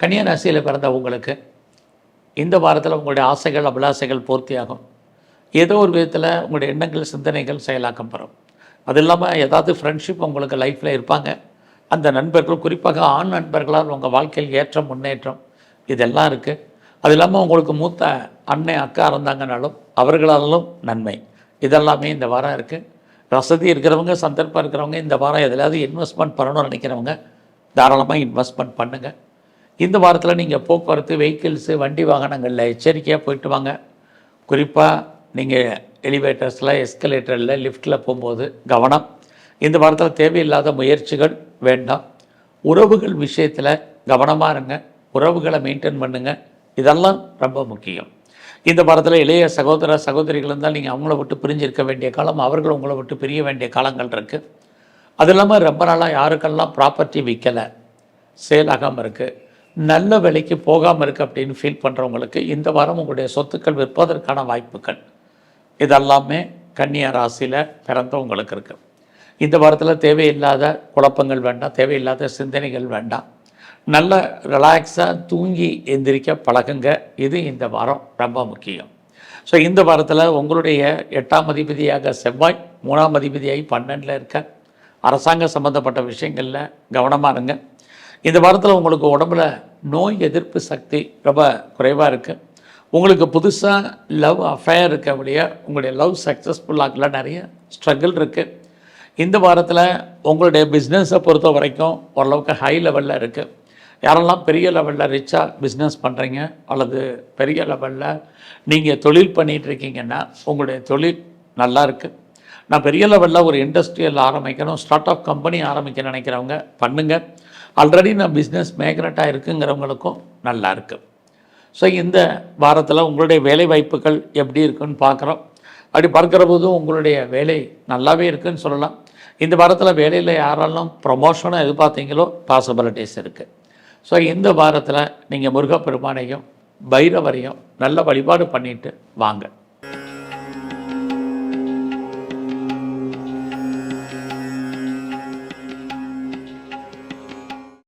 கன்னியா ராசியில் பிறந்த உங்களுக்கு இந்த வாரத்தில் உங்களுடைய ஆசைகள் அபிலாசைகள் பூர்த்தியாகும். ஏதோ ஒரு விதத்தில் உங்களுடைய எண்ணங்கள் சிந்தனைகள் செயலாக்கம் பெறும். அது இல்லாமல் ஏதாவது ஃப்ரெண்ட்ஷிப் உங்களுக்கு லைஃப்பில் இருப்பாங்க. அந்த நண்பர்கள் குறிப்பாக ஆண் நண்பர்களால் உங்கள் வாழ்க்கையில் ஏற்றம் முன்னேற்றம் இதெல்லாம் இருக்குது அது இல்லாமல் உங்களுக்கு மூத்த அண்ணன் அக்கா இருந்தாங்கனாலும் அவர்களாலும் நன்மை. இதெல்லாமே இந்த வாரம் இருக்குது வசதி இருக்கிறவங்க சந்தர்ப்பம் இருக்கிறவங்க இந்த வாரம் எதுலையாவது இன்வெஸ்ட்மெண்ட் பண்ணணும்னு நினைக்கிறவங்க தாராளமாக இன்வெஸ்ட்மெண்ட் பண்ணுங்கள் இந்த வாரத்தில் நீங்கள் போக்குவரத்து வெஹிக்கிள்ஸு வண்டி வாகனங்களில் எச்சரிக்கையாக போயிட்டு வாங்க. குறிப்பாக நீங்கள் எலிவேட்டர்ஸில் எஸ்கலேட்டரில் லிஃப்ட்டில் போகும்போது கவனம். இந்த வாரத்தில் தேவையில்லாத முயற்சிகள் வேண்டாம். உறவுகள் விஷயத்தில் கவனமாக இருங்க. உறவுகளை மெயின்டைன் பண்ணுங்கள் இதெல்லாம் ரொம்ப முக்கியம். இந்த வாரத்தில் இளைய சகோதர சகோதரிகள் இருந்தால் நீங்கள் அவங்கள விட்டு பிரிஞ்சிருக்க வேண்டிய காலம் அவர்கள் உங்களை விட்டு பிரிய வேண்டிய காலங்கள் இருக்குது அது இல்லாமல் ரொம்ப நாளாக யாருக்கெல்லாம் ப்ராப்பர்ட்டி விற்கலை சேல் ஆகாமல் இருக்குது நல்ல விலைக்கு போகாமல் இருக்குது அப்படின்னு ஃபீல் பண்ணுறவங்களுக்கு இந்த வாரம் உங்களுடைய சொத்துக்கள் விற்பதற்கான வாய்ப்புகள். இதெல்லாமே கன்னியா ராசியில் பிறந்தவங்களுக்கு இருக்குது இந்த வாரத்தில் தேவையில்லாத குழப்பங்கள் வேண்டாம் தேவையில்லாத சிந்தனைகள் வேண்டாம். நல்ல ரிலாக்ஸாக தூங்கி எந்திரிக்க பழகுங்க. இது இந்த வாரம் ரொம்ப முக்கியம். ஸோ இந்த வாரத்தில் உங்களுடைய எட்டாம் அதிபதியாக செவ்வாய் மூணாம் அதிபதியாகி பன்னெண்டில் இருக்க. அரசாங்க சம்மந்தப்பட்ட விஷயங்களில் கவனமாக இருங்க. இந்த வாரத்தில் உங்களுக்கு உடம்புல நோய் எதிர்ப்பு சக்தி ரொம்ப குறைவாக இருக்குது உங்களுக்கு புதுசாக லவ் அஃபேர் இருக்கக்கூடிய உங்களுடைய லவ் சக்ஸஸ்ஃபுல்லாகலாம் நிறைய ஸ்ட்ரகிள் இருக்குது இந்த வாரத்தில் உங்களுடைய பிஸ்னஸை பொறுத்த வரைக்கும் ஓரளவுக்கு ஹை லெவலில் இருக்குது யாரெல்லாம் பெரிய லெவலில் ரிச்சாக பிஸ்னஸ் பண்ணுறீங்க அல்லது பெரிய லெவலில் நீங்கள் தொழில் பண்ணிகிட்ருக்கீங்கன்னா உங்களுடைய தொழில் நல்லா இருக்குது நான் பெரிய லெவலில் ஒரு இண்டஸ்ட்ரியல் ஆரம்பிக்கணும் ஸ்டார்ட் அப் கம்பெனி ஆரம்பிக்க நினைக்கிறவங்க பண்ணுங்கள் ஆல்ரெடி நான் பிஸ்னஸ் மேக்னட்டாக இருக்குங்கிறவங்களுக்கும் நல்லா இருக்குது ஸோ இந்த வாரத்தில் உங்களுடைய வேலை வாய்ப்புகள் எப்படி இருக்குன்னு பார்க்குறோம். அப்படி பார்க்குற போதும் உங்களுடைய வேலை நல்லாவே இருக்குன்னு சொல்லலாம். இந்த வாரத்தில் வேலையில் யாரெல்லாம் ப்ரொமோஷனை எதிர்பார்த்தீங்களோ பாசிபிலிட்டிஸ் இருக்குது ஸோ இந்த வாரத்தில் நீங்கள் முருகப்பெருமானையும் பைரவரையும் நல்ல வழிபாடு பண்ணிட்டு வாங்க.